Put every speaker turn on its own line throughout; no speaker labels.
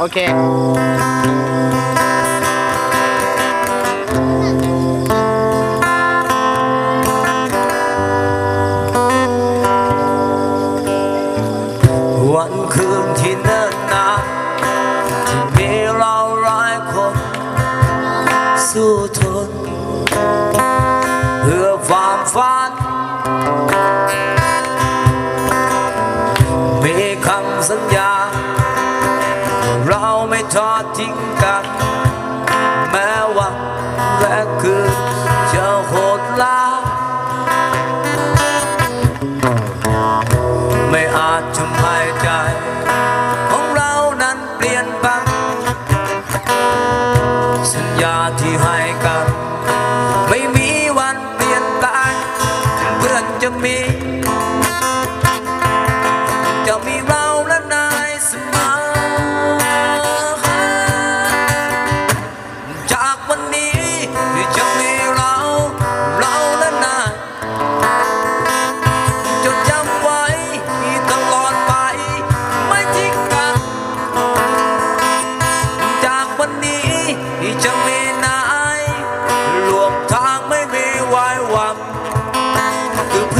โอเค
วันคืนที่เนิ่นนานที่มีเราหลายคน สู้ทน เพื่อความฝัน มีคำสัญญา ทอดทิ้งกัน แม้วันและคืนจะโหดร้ายไม่อาจทำให้ใจ ของเรานั้นเปลี่ยนไปสัญญาที่ให้กัน ไม่มีวันเปลี่ยนแปลงเพื่อนจะมี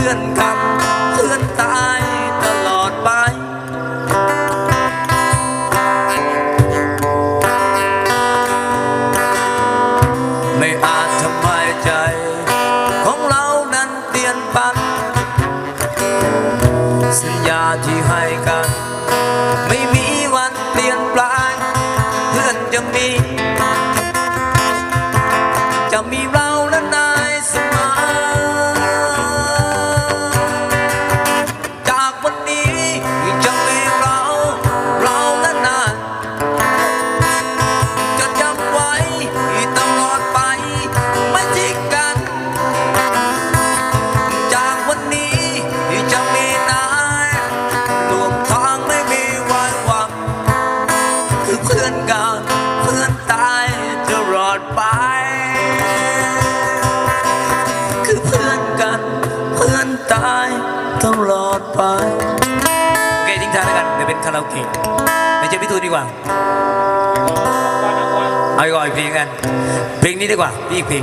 พื่อนกันเพื่อนตายตลอดไป ไม่อาจทำให้ใจ ของเรานั้นเปลี่ยนไปสัญญาที่ให้กัน ไม่มีวันเปลี่ยนแปลงเพื่อนจะมี จะมีเร ไป คือเพื่อนกัน เพื่อนตายตลอดไป โอเคทิ้งท้ายแล้วกันเดี๋ยวเป็นคาราโอเกะไม่ใช่พี่ตูนดีกว่า เอาอีกก่อนอีกเพลงกัน เพลงนี้ดีกว่าพี่อีกเพลง